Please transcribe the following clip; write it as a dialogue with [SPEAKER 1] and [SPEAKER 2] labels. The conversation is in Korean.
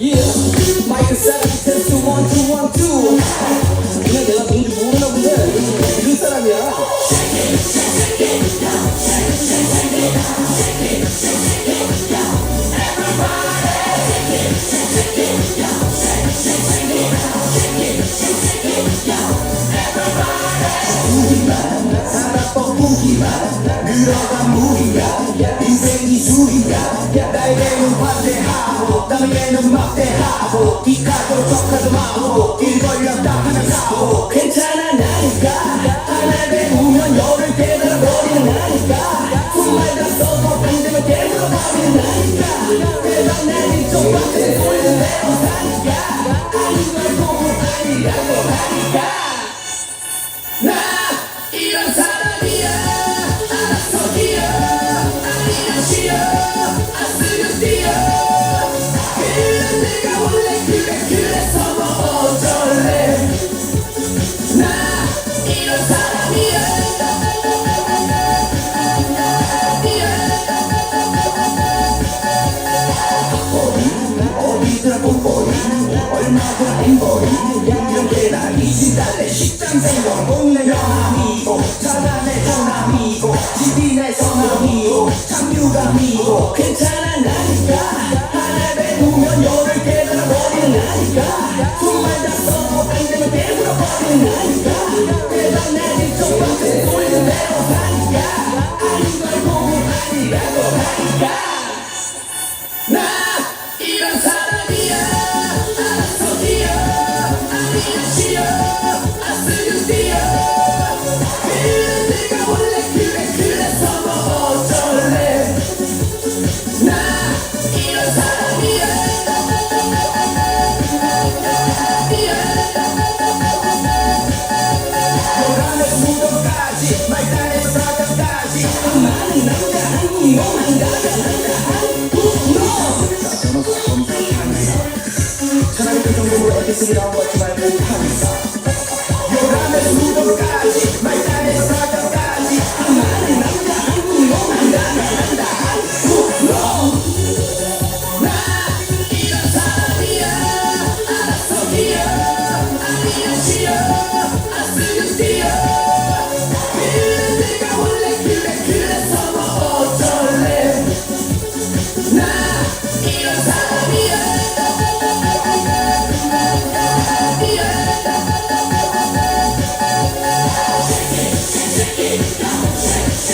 [SPEAKER 1] Yeah, 마이크 사람 테스트 원, 투, 원, 투. 그냥 내가 뭔지 모르나 본데 이런 사람이야. 무기만 늘어간 무리야 인생이 술이야. 나에게는 환대하고 남에게는 막대하고 기가도 적하도 마고 일 걸렸다 하나 사고. 괜찮아 나니까. 하나 배우면 열을 깨달아 버리는 나니까. 정말 다 써도 안 되면 깨물어 버리는 나니까 얼마나 앵벌이 이렇게 나 이진달래 식장 생활 동네 명함 장유감이고 괜찮아 나니까. 하나 배우면 열을 깨달아 버리는 나니까. 정말 다 써도 안 되면 깨물어 버리는 나니까. 대박 내린 쪽 같은 소리는 내로 사니까. 아닌 걸 보고 아니라고 하니까. 나 이런 사람이야 사장까지 많은 남자 한 몸만 가자 차라리 그 정도로 에피스이라고 하지 말고 판사 요람에서 무덤 Shake it, shake it, don't shake.